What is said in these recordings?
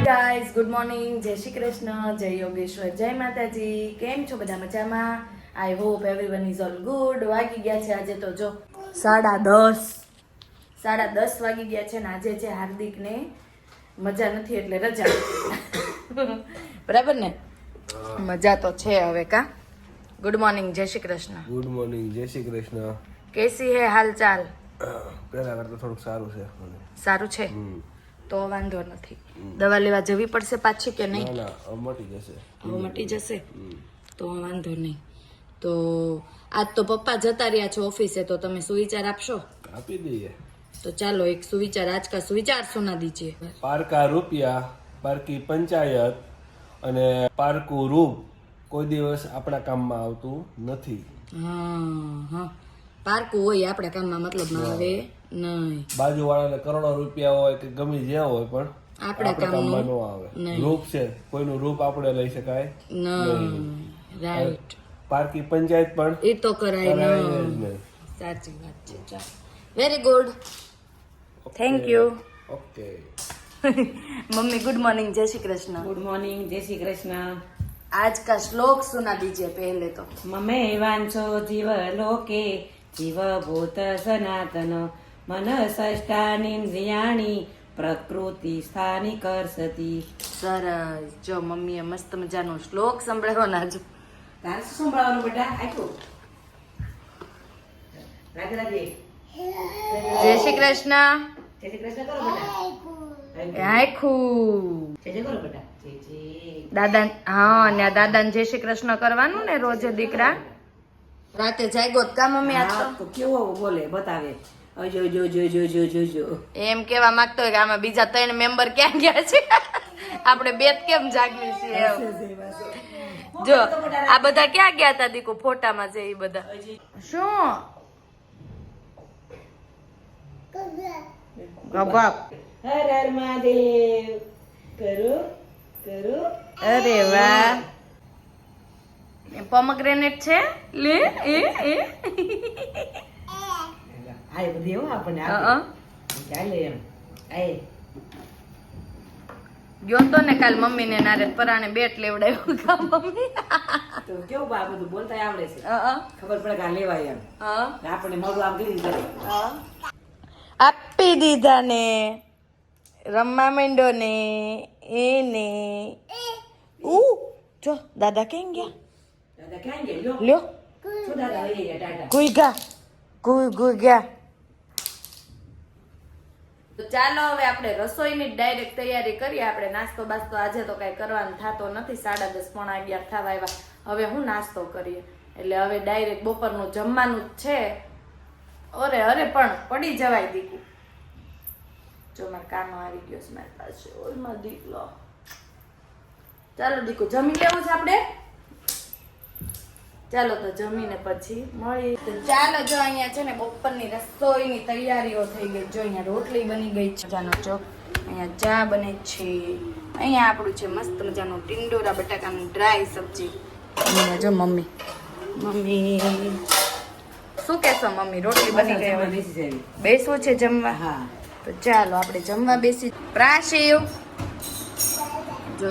Good morning જય શ્રી કૃષ્ણ જય યોગેશ્વર જય માતાજી. કેમ છો બધા મજામાં? I hope everyone is all good વાગી ગયા છે આજે તો જો સાડા દસ. સાડા દસ વાગી ગયા છે ને આજે છે હાર્દિકને મજા નથી એટલે રજા. બરાબર ને? મજા તો છે હવે કા? ગુડ મોર્નિંગ જય શ્રી કૃષ્ણ. ગુડ મોર્નિંગ જય શ્રી કૃષ્ણ. કેસી હે હાલચાલ? પહેલા કરતા થોડુંક સારું છે સારું છે. તો વાંધો નથી. દવા લેવા જવી પડશે પાછી કે નહીં? મટી જશે. હવે મટી જશે? તો વાંધો નહીં. તો આજ તો પપ્પા જતા રહ્યા છો ઓફિસે તો તમે સુવિચાર આપશો? આપી દઈએ. તો ચાલો એક સુવિચાર આજ કા સુવિચાર સુના દીજીએ પારકા રૂપિયા પારકી પંચાયત અને પારકું રૂપ કોઈ દિવસ આપણા કામમાં આવતું નથી. હા હા. પારકું હોય આપણા કામમાં મતલબ આવે નહીં. બાજુવાળાને કરોડો રૂપિયા હોય કે ગમે જે હોય પણ આપણે કામમાં ન આવે. રૂપ છે. કોઈનું રૂપ આપણે લઈ શકાય રાઈટ. પાર્કી પંચાયત પણ એ તો કરાય નહીં સાચી વાત છે. Very good thank you okay mummy good morning Jai Shri Krishna. Good morning જય શ્રી કૃષ્ણ. આજ કા શ્લોક સુના દીજે પહેલે તો. મમે વાંચો જીવ લોકે જીવ ભૂત સનાતન. मन ષષ્ટાનિન્દ્રિયાણી પ્રકૃતિ સ્થાની કરસતી. સરસ. જો મમ્મીએ મસ્ત મજાનો શ્લોક સંભળાવ્યો ના જો તારે શું સંભળાવવાનું બેટા? આખું રાધે રાધે. જય શ્રી કૃષ્ણ. જય શ્રી કૃષ્ણ કરો બેટા. આખું જય જય કરો બેટા. જય જય. દાદા હા ને આ દાદાને જય શ્રી કૃષ્ણ કરવાનું ને રોજે દીકરા. રાતે જાગ્યો તો કા મમ્મી તો? તો કેવો બોલે બતાવે. અજો જો જો જો જો જો જો. એમ કેવા માંગતો હોય કે આમાં બીજા ત્રણ મેમ્બર ક્યાં ગયા છે? આપણે બે કેમ જાગીએ છે જો આ બધા ક્યાં ગયા હતા દીકુ? ફોટામાં છે એ બધા. શું? ગબાપ હર હર મહાદેવ. કરો કરો. અરે વાહ. પોમગ્રેનેટ છે? લે એ એ. આ બધી એવું આપણને. ચાલે એમ. આય ગયો તો ને કાલ મમ્મી ને નારે પરાણે બેટ લેવડાવ્યો કા મમ્મી? તો કેવું બા બધું બોલતા આવડે છે. ખબર પડે કે લેવાય એમ. આપણને મોઢું આમ કરી. કરે આપી દીધા ને રમવા માંડો ને એને ઉ જો દાદા કેમ ગયા? દાદા કેમ ગયા? લ્યો. વહી ગયા ગુઈ ગયા. તો ચાલો હવે આપણે રસોઈની ડાયરેક્ટ તૈયારી કરીએ. આપણે નાસ્તો બાસ્તો આજે તો કઈ કરવાનું થતો નથી. સાડા દસ પોણા અગિયાર થવા આવ્યા. હવે હું નાસ્તો કરીએ. એટલે હવે ડાયરેક્ટ બપોરનું જમવાનું જ છે. અરે અરે, પણ પડી જવાય દીકુ. જો મારે કાનો આવી ગયો છે મારી પાસે. ઓય મારો દીકલો ચાલો દીકુ, જમી લેવું છે આપણે? ચાલો તો જમીને પછી મળી. ચાલો જો અહીંયા છે ને બપોરની રસોઈની તૈયારીઓ થઈ ગઈ. જો અહીંયા રોટલી બની ગઈ છે. મજાનો ચોક અહીંયા ચા બને છે. અહીંયા આપણું છે મસ્ત મજાનું ટિંડોરા બટાકાનું ડ્રાય સબ્જી. જો મમ્મી. મમ્મી શું કહેશો મમ્મી? રોટલી બની ગઈ બેસવું છે જમવા? હા. તો ચાલો આપણે જમવા બેસી. પ્રાશિવ. જો.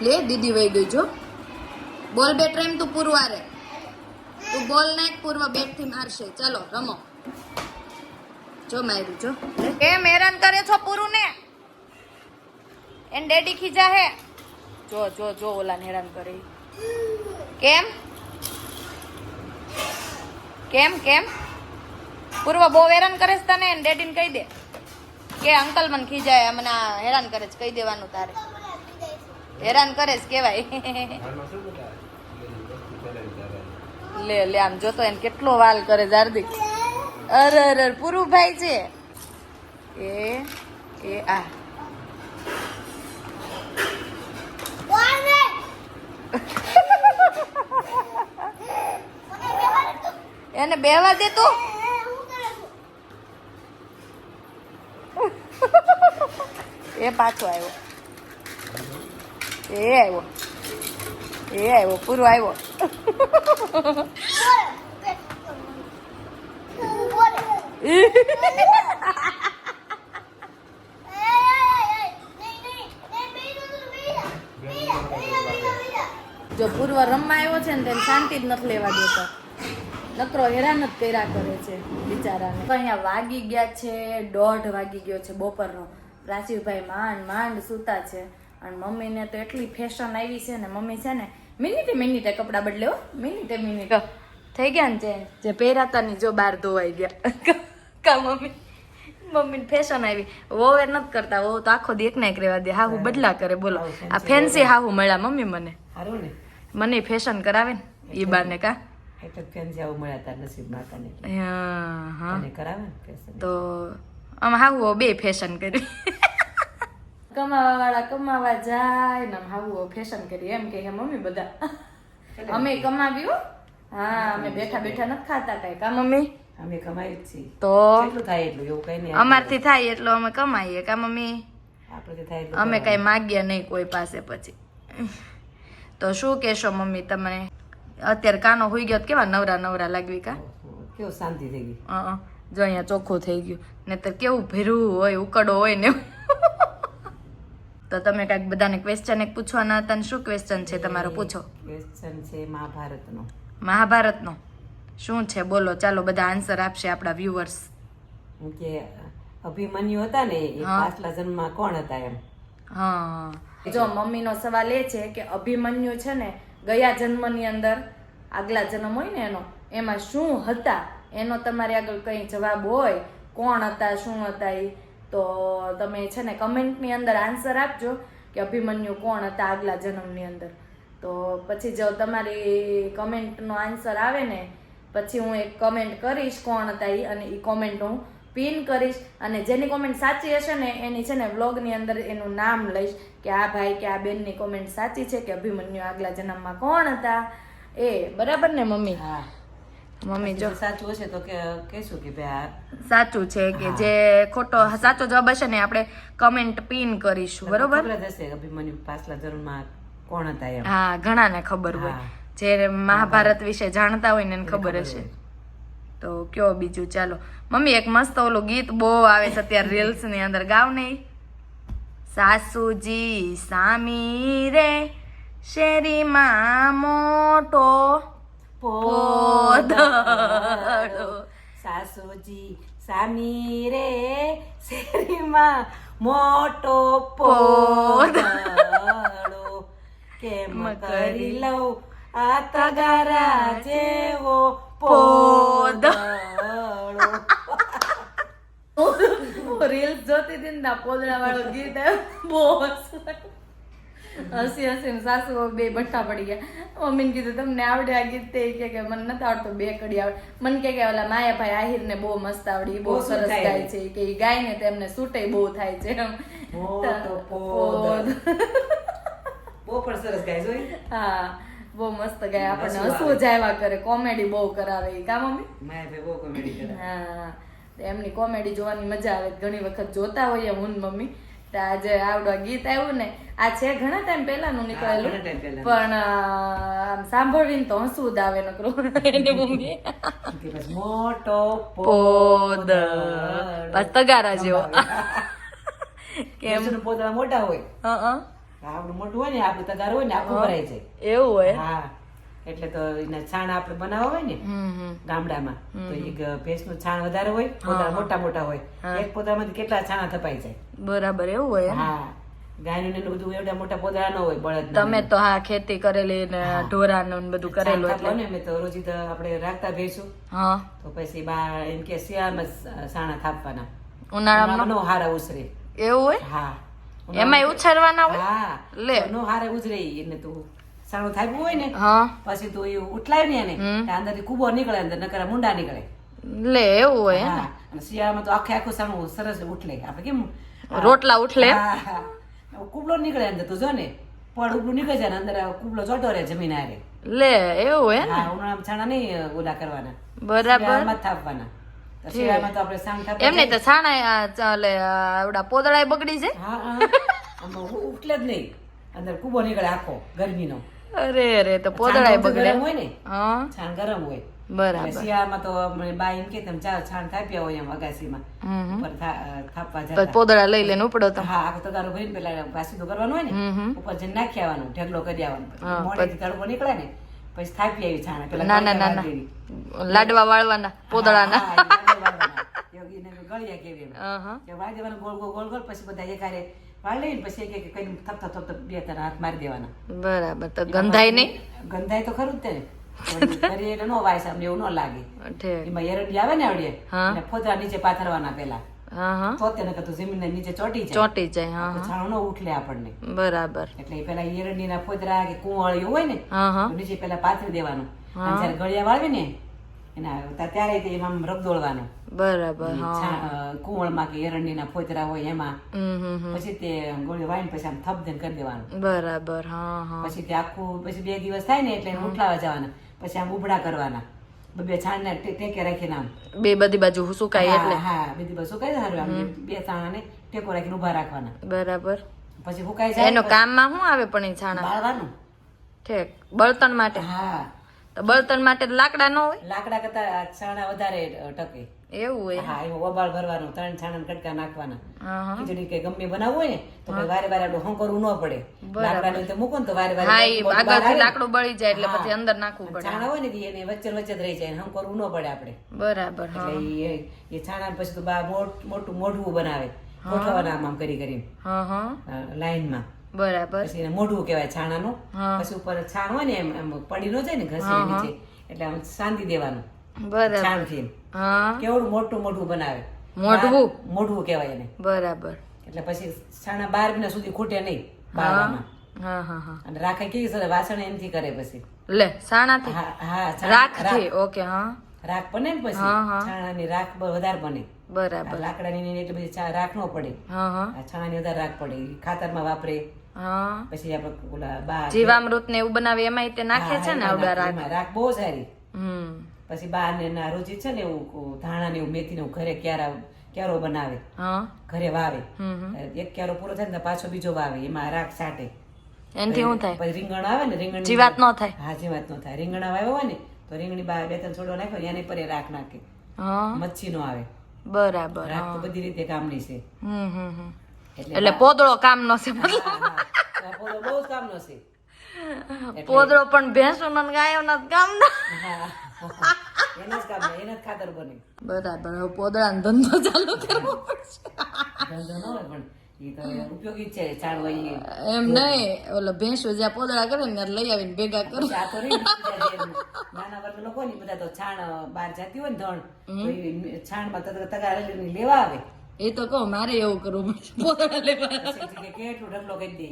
લે દીદી વહી ગઈ જો. બોલ બેટ રેમ તું પૂરવારે. તું બોલ નાખ, પૂર્વ બેટથી મારશે. ચાલો, રમો. જો માર્યું, જો. કેમ હેરાન કરે છો પૂરું ને એન ડેડી ખીજા હે? જો જો જો ઓલા હેરાન કરે. કેમ? કેમ કેમ? પૂર્વ બહુ હેરાન કરે છે તને, એને ડેડીને કહી દે. કે અંકલ મને ખીજાય, મને હેરાન કરે છે, કહી દેવાનું તારે. હેરાન કરે છે કેવાય. લે લે આમ જોતો એને કેટલો વાલ કરે હાર્દિક. અરે અરે, પૂરું ભાઈ છે. એ એ આ. એને બેવા દે તું. એ પાછો આવ્યો. એ આવ્યો. એ આવ્યો, પૂરો આવ્યો. જો પૂર્વ રમવા આવ્યો છે ને તેને શાંતિ જ નથી લેવા દેતો. નકરો હેરાન જ કર્યા કરે છે બિચારાને. તો અહીંયા વાગી ગયા છે, દોઢ વાગી ગયો છે બપોરનો. રાજીવભાઈ માંડ માંડ સૂતા છે. અને મમ્મીને તો એટલી ફેશન આવી છે ને મમ્મી છે ને મિનિટે મિનિટે કપડાં બદલે હો મિનિટે મિનિટ. થઈ ગયા ને જે પહેરાતા ની જો બહાર ધોવાઈ ગયા. કા મમ્મી મમ્મી ફેશન આવી. વોવે નથી કરતા વહુ તો આખો દેખ એક ના રહેવા દે. હાહુ બદલા કરે બોલો. આ ફેન્સી હાહુ મળ્યા મમ્મી મને. સારું મને ફેશન કરાવે ને એ બાને કા? ફેન્સી આવું મળ્યા તાર નસીબ માતાને હા હા. ને ફેશન તો આમ હાહુ બે ફેશન કરી. કમાવા વાળા કમાવા જાય ને હાહુ ફેશન કરીએ. એમ કે મમ્મી બધા. અમે કમાવ્યું? હા અમે બેઠા બેઠા નથી ખાતા કઈ. કા મમ્મી? અમે કમાઈ જ છીએ. તો? થાય એટલું એવું કઈ નહીં. અમારથી થાય એટલો અમે કમાઈએ. કા મમ્મી? અમે કઈ માગ્યા નહીં કોઈ પાસે પછી. તો શું કહેશો મમ્મી તમને? અત્યારે કાનો હોઈ ગયો કેવા નવરા નવરા લાગવી કા. કેવું શાંતિ થઈ ગઈ. જો અહીંયા ચોખ્ખું થઈ ગયું. નહીતર કેવું ભેરું હોય ઉકડો હોય ને એવું. તો તમે કાંઈક બધાને ક્વેશ્ચન એક પૂછવાના હતા ને શું ક્વેશ્ચન છે તમારો? પૂછો. ક્વેશ્ચન છે મહાભારતનો. મહાભારતનો. શું છે? બોલો ચાલો બધા આન્સર આપશે આપણા વ્યુઅર્સ હું કે અભિમન્યુ હતા ને એ હા. પાછલા જન્મમાં કોણ હતા એમ? હા. જો મમ્મીનો સવાલ એ છે કે અભિમન્યુ છે ને ગયા જન્મની અંદર આગલા જન્મ હોય ને એનો એમાં શું હતા? એનો તમારે આગળ કઈ જવાબ હોય? કોણ હતા? શું હતા? એ તો તમે છે ને કમેન્ટની અંદર આન્સર આપજો કે અભિમન્યુ કોણ હતા આગલા જન્મની અંદર. તો પછી જો તમારી કમેન્ટનો આન્સર આવે ને, પછી હું એક કમેન્ટ કરીશ કોણ હતા એ અને એ કોમેન્ટ હું પિન કરીશ અને જેની કોમેન્ટ સાચી હશે ને, એની છે ને વ્લોગની અંદર એનું નામ લઈશ કે આ ભાઈ કે આ બેનની કોમેન્ટ સાચી છે કે અભિમન્યુ આગલા જન્મમાં કોણ હતા. એ બરાબર ને મમ્મી? હા. મમ્મી જો. સાચું હશે તો કે કહેશું કે ભાઈ સાચું છે કે જે ખોટો સાચો જવાબ હશે ને આપણે કમેન્ટ પિન કરીશું બરોબર? ખબર હશે કે અભિમન્યુ પાછલા ધર્મમાં કોણ હતા એમ. હા ઘણાને ખબર હોય. જે મહાભારત વિશે જાણતા હોય ને એને ખબર હશે. તો કયો બીજું? ચાલો. મમ્મી એક મસ્ત ઓલું ગીત બહુ આવે છે અત્યારે રીલ્સની અંદર. ગાવ નહીં. સાસુજી સામી રે શેરીમાં મોટો પોદળો. સાસુજી સામી રે શેરીમાં મોટો પોદળો. કેમ કરી લઉં આ તગારા જેવો પોદળો રીલ્સ જોતી હતી ને પોદળા વાળો ગીત બહુ. હસી હસીને સાસુ બે બઠ્ઠા પડી ગયા. મમ્મીને કીધું તમને આવડે આ ગીત તે? કે કે મને નથી આવડતું બે કડી આવડે. મને કે કે ઓલા માયાભાઈ આહિરને બહુ મસ્ત આવડી બહુ સરસ ગાય છે કે એ ગાય ને તેમને સૂટે બહુ થાય છે એમ. બહુ પણ સરસ ગાય જોઈ હા બહુ મસ્ત ગાય. આપણને હસવું જાયવા કરે કોમેડી બહુ કરાવે એ કા મમ્મી? માયા ભાઈ બહુ કોમેડી કરે હા એમની કોમેડી જોવાની મજા આવે. ઘણી વખત જોતા હોઈએ હું મમ્મી. તો આજે આવડો ગીત આવ્યું ને. આ છે ઘણા ટાઈમ પહેલાનું નીકળેલું. પણ આમ સાંભળવીને તો હસવું જ આવે નકરું. એની મમ્મી. મોટો પોદ. બસ તગારા જેવો. કેમ? પોદળા મોટા હોય. હા હા. આપણું મોટું હોય ને આપણું તગાર હોય ને આપણું ભરાય જાય. એવું હોય? હા. એટલે તો એના છાણ આપણે બનાવવા હોય ને ગામડામાં તો એક ભેંસનું છાણ વધારે હોય પોતા મોટા મોટા હોય. એક પોદળામાંથી કેટલા છાણા થપાઈ જાય? બરાબર એવું હોય હા. ગાયનું બધું એવડા મોટા પોદળા ન હોય બળદ તમે તો હા ખેતી કરેલી ને ઢોરાનું બધું કરેલું એટલે? ને મેં તો રોજી તો આપણે રાખતા ભેંસું. હા. તો પછી બા એમ કે શિયાળામાં સાણા થાપવાના ઉનાળામાં? નો હારા ઉછરે. એવું હોય? હા. એમાંય ઉછેરવાના હોય? હા. લે. નો હારે ઉજરે એને તું. સાણું થાપ્યું હોય ને હા. પછી તો એ ઉઠલાય ને એને. અંદરથી કુબો નીકળે અંદર નકર મુંડા નીકળે. લે એવું હોય હા. અને શિયાળામાં તો આખે આખું સાણું સરસ ઉઠલે. આપણે કેમ રોટલા ઉઠલે. કુબલો નીકળે અંદર તું જો ને પડ ઉપલું નીકળે જાય અંદર કુબલો ચોટો રહે જમીન આરે લે એવું હોય ને? ઉનાળામાં છાણા નહીં ઓલા કરવાના. બરાબર. થાપવાના. શિયાળામાં તો છાણા આ આવડા પોદળાય બગડી છે? ઉઠલે જ નહીં. અંદર કુબો નીકળે આખો ગરમીનો. અરે અરે તો પોદળાય બગડે. હોય ને? હા. છાણ ગરમ હોય. બરાબર. શિયાળામાં તો બા એમ કે તમે ચા છાણ થાપ્યા હોય એમ અગાસીમાં. ઉપર થાપવા પછી જતા. પોદળા લઈ લઈને ઉપડો તો. હા આખો તગારો ભરીને પેલા પાસી તો કરવાનું હોય. ને ઉપર જઈને નાખી આવવાનું ઢગલો કરી આવવાનો. મોડેથી તડકો નીકળે ને પછી થાપી આવી છાણ પેલા ના, ના, ના, લાડવા વાળવાના પોદળાના. ગળિયા કેવી ગોળ ગોળ ગોળ પછી બધા એકારે વાળી લઈને પછી એક એક કરીને થપ થપ થપ થપ બે ત્રણ હાથ મારી દેવાના. બરાબર તો ગંધાય નહીં? ગંધાય તો ખરું જ તેને. એટલે નો વાય સામે એવું ન લાગે. એમાં એરંડી આવે ને અડીએ અને ફોતરા નીચે પાથરવાના પેલા તો તેને કતું જમીન નીચે ચોટી જાય. ચોટી જાય છાણો ન ઉઠલે આપણને. બરાબર. એટલે પેલા પેલા એરંડીના ફોતરા કે કુંવળિયું હોય ને નીચે પેલા પાથરી દેવાનું. જ્યારે ગળિયા વાળવે ને એના ત્યારે તે એમાં રગદોળવાનું બરાબર કુંવળમાં કે એરંડીના ફોતરા હોય એમાં. પછી તે ગોળી વાળીને પછી આમ થપ દઈને કરી દેવાનું. બરાબર હા હા. પછી તે આખું પછી બે દિવસ થાય ને એટલે ઉઠલાવા જવાના. પછી આમ ઉભડા કરવાના. બે છાણને ટેકે રાખીને આમ. બે બધી બાજુ સુકાય એટલે. હા બધી બસ સુકાઈ સારું આમ બે છાણાને ટેકો રાખીને ઊભા રાખવાના. બરાબર. પછી સુકાઈ જાય એનો કામમાં શું આવે પણ એ છાણા? બાળવાનું. ઠેક બળતણ માટે? હા. તો બળતણ માટે લાકડા ન હોય? લાકડા કરતા છાણા વધારે ટકે. એવું હોય હા એમાં ઓબાળ ભરવાનું ત્રણ છાણા કટકા નાખવાના. ખીચડી કે ગમે બનાવવું હોય ને તો વારે વારે આપણે હંકરવું ન પડે. લાકડા ને મૂકો ને તો વારે વારે હા આગળથી લાકડું બળી જાય એટલે પછી અંદર નાખવું પડે. છાણા હોય ને એને વચ્ચે વચ્ચે જ રહી જાય હંકરવું ન પડે આપણે બરાબર એટલે એ છાણા પછી તો બા મોટું મોઢું બનાવે. ગોઠવવાના આમ કરી હા લાઈનમાં. બરાબર. પછી એને મોઢું કહેવાય છાણાનું. પછી ઉપર છાણ હોય ને એમ એમ પડી નો જાય ને ઘસી નીચે એટલે આમ સાંધી દેવાનું. બરાબર. છાણથી કેવડું મોટું મોઢું બનાવે? મોઢું? મોઢું કહેવાય એને. બરાબર. એટલે પછી છાણા બાર મહિના સુધી ખૂટે નહીં બાળવામાં હા હા હા અને રાખે કેવી સર વાસણ એમથી કરે પછી. લે સાણાથી? હા હા રાખથી ઓકે હા. રાખ બને ને પછી. છાણાની રાખ વધારે બને. બરાબર. લાકડાની એટલે બધી રાખ ન પડે. છાણાની વધારે રાખ પડે. ખાતરમાં વાપરે. પછી આપણે ઓલા બા જીવામૃત ને એવું બનાવી એમાં તે નાખે છે ને આવડા રાખ રાખ બહુ સારી હમ. પછી બા ને ના રોજી છે ને એવું ધાણા ને એવું મેથી ને એવું ઘરે ક્યારા ક્યારો બનાવે. ઘરે વાવે. એક ક્યારો પૂરો થાય ને પાછો બીજો વાવે એમાં રાખ સાટે એનથી શું થાય? પછી રીંગણ આવે ને રીંગણ જીવાત નો થાય? હા જીવાત નો થાય. રીંગણ વાવ્યો હોય ને તો રીંગણી બા બે ત્રણ છોડવા નાખ્યો એની પર રાખ નાખે. મચ્છી નો આવે. બરાબર રાખ તો બધી રીતે કામની છે. હમ હમ હમ. એટલે પોદળો કામ નો છે મતલબ. પોદળો બહુ કામનો છે. પોદળો પણ ભેંસો નો ગાયો નો કામ નો. હા. એના જ કામ એના જ ખાતર બને. બરાબર હવે પોદળા ધંધો ચાલુ કરવો પડશે. એમ નહીં ઓલો ભેંસો જ્યાં પોદળા કરે ને લઈ આવીને ભેગા કરો નાના વર્ગ લોકો ને બધા તો છાણ બહાર જતી હોય ને ધણ છાણ ઈ છાણમાં તગ- તગારા લેવા આવે. એ તો કહો મારે એવું કરવું પડશે લેવા કે કેટલું કરી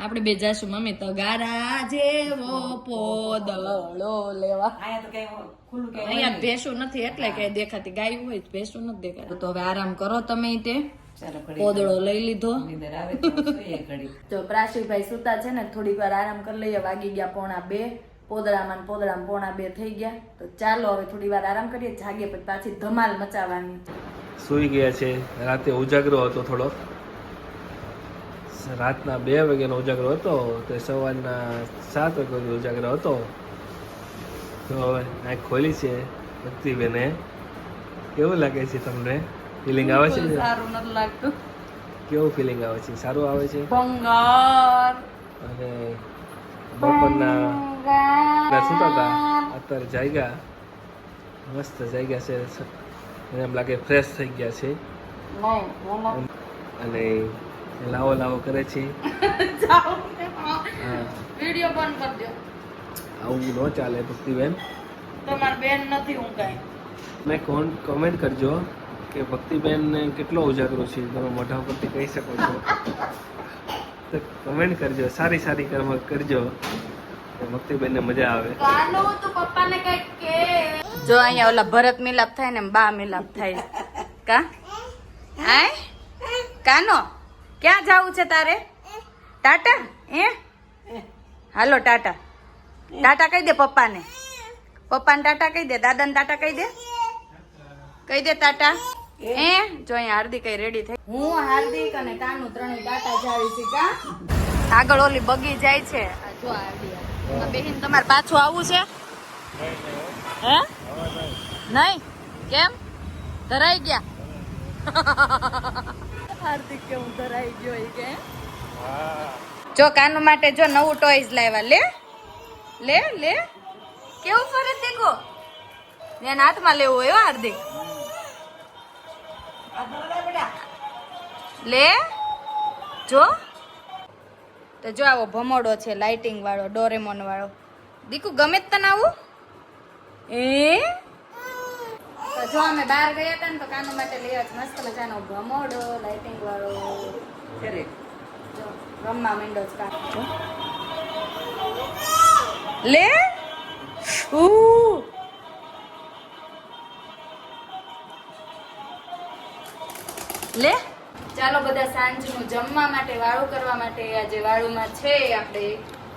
આપણે બે જાશું મમ્મી તો ગારા જેવો પોદળો લેવા. આયા તો કઈ ખુલ્લું કઈ અહીંયા ભેસું નથી એટલે કઈ દેખાતી ગાય હોય તો નથી દેખાતું. તો હવે આરામ કરો તમે તે. પોદળો લઈ લીધો. તો પ્રાસીભાઈ પ્રાશીભાઈ સુતા છે ને થોડીક વાર આરામ કરી લઈએ. વાગી ગયા પોણા બે. પોદળામાં પોદળામાં પોણા બે થઈ ગયા. તો ચાલો હવે થોડી વાર આરામ કરીએ જાગીએ પછી પાછી ધમાલ મચાવવાની. સૂઈ ગયા છે. રાતે ઉજાગરો હતો થોડો. રાતના બે વાગ્યાનો ઉજાગરો હતો તે સવારના સાત વાગ્યાનો ઉજાગરો હતો. તો હવે આંખ ખોલી છે ભક્તિબેને. કેવું લાગે છે તમને? ફિલિંગ આવે છે? સારું નથી લાગતું. કેવું ફિલિંગ આવે છે? સારું આવે છે? ભંગાર. અને બપોરના સૂતા હતા અત્યારે જાગ્યા મસ્ત જાગ્યા છે મને એમ લાગે ફ્રેશ થઈ ગયા છે અને લાવો લાવો કરે છે હા વીડિયો બંધ કરી દો આવું ન ચાલે ભક્તિબેન તમારી બેન નથી હું કાંઈ મેં કોણ કમેન્ટ કરજો કે ભક્તિબેન કેટલો ઉજાગરો છે તમે મોઢા ઉપરથી કહી શકો છો તો કમેન્ટ કરજો સારી સારી કર્મ કરજો કે ભક્તિબેનને મજા આવે. કાનો તો પપ્પાને કંઈક કે. જો અહીંયા ઓલા ભરત મિલાપ થાય ને બા મિલાપ થાય. કા? આય? કાનો ક્યાં જાવું છે તારે? ટાટા? એ હાલો ટાટા. ટાટા કહી દે પપ્પાને. પપ્પાને ટાટા કહી દે દાદાને ટાટા કહી દે. કહી દે ટાટા. એ જો અહીંયા હાર્દિક રેડી થઈ. હું હાર્દિક અને કાનું ત્રણેય ટાટા જાવી છે કા? આગળ ઓલી બગી જાય છે. જો હાર્દિક બેહીને તમારે પાછું આવવું છે? હે? નહીં? કેમ? ધરાઈ ગયા? હાર્દિક કેવું ધરાઈ ગયો એ કે? જો કાનુ માટે જો નવું ટોયઝ લાવ્યા લે? લે લે? કેવું ફરે દેખો? એના હાથમાં લેવું હોય હાર્દિક. લે? જો. તો જો આવો ભમોડો છે લાઇટિંગ વાળો ડોરેમોન વાળો. દીકુ ગમે જ તને આવું? એ? તો જો અમે બહાર ગયા હતા ને તો કાનો માટે લઈ આવ્યા મસ્ત મજાનો ભમોડો લાઇટિંગ વાળો. જો રમવા માંડો છે કાનુ. લે? ઉ. લે? ચાલો બધા સાંજનું જમવા માટે વાળું કરવા માટે આજે વાળુમાં છે આપણે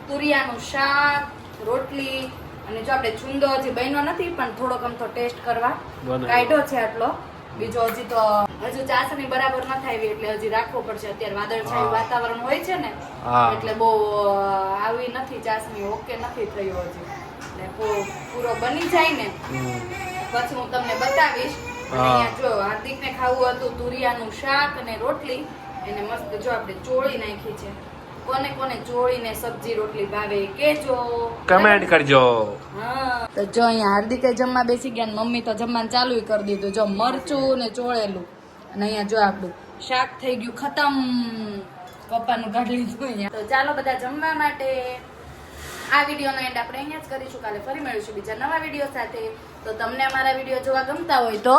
તુરિયાનું શાક રોટલી અને જો આપણે છુંદો હજી બન્યો નથી પણ થોડોક આમ તો ટેસ્ટ કરવા કાઢ્યો છે આટલો. બીજો હજી તો હજુ ચાસણી બરાબર ન થાય એટલે હજી રાખવો પડશે. અત્યારે વાદળછાયું હા. વાતાવરણ હોય છે ને એટલે બહુ આવી નથી ચાસણી ઓકે નથી થયો હજી. એટલે પૂરો બની જાય ને. પછી હું તમને બતાવીશ જો હાર્દિકને ખાવું હતું તુરિયાનું શાક અને રોટલી એને મસ્ત જો આપણે ચોળી નાખી છે. કોને કોને ચોળીને સબ્જી રોટલી ભાવે કેજો કમેન્ટ કરજો. તો જો અહીંયા હાર્દિકે જમવા બેસી ગયા ને મમ્મી તો જમવાનું ચાલુ કરી દીધું. જો મરચું ને ચોળેલું. અને અહીંયા જો આપણું શાક થઈ ગયું ખતમ. પપ્પાનું કાઢી લીધું અહીંયા. તો ચાલો બધા જમવા માટે. આ વિડીયોનો એન્ડ આપણે અહીંયા જ કરીશું. કાલે ફરી મળીશું બીજા નવા વીડિયો સાથે. તો તમને અમારા વીડિયો જોવા ગમતા હોય તો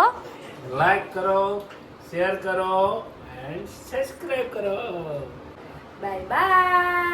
લાઈક કરો શેર કરો એન્ડ સબસ્ક્રાઇબ કરો. Bye bye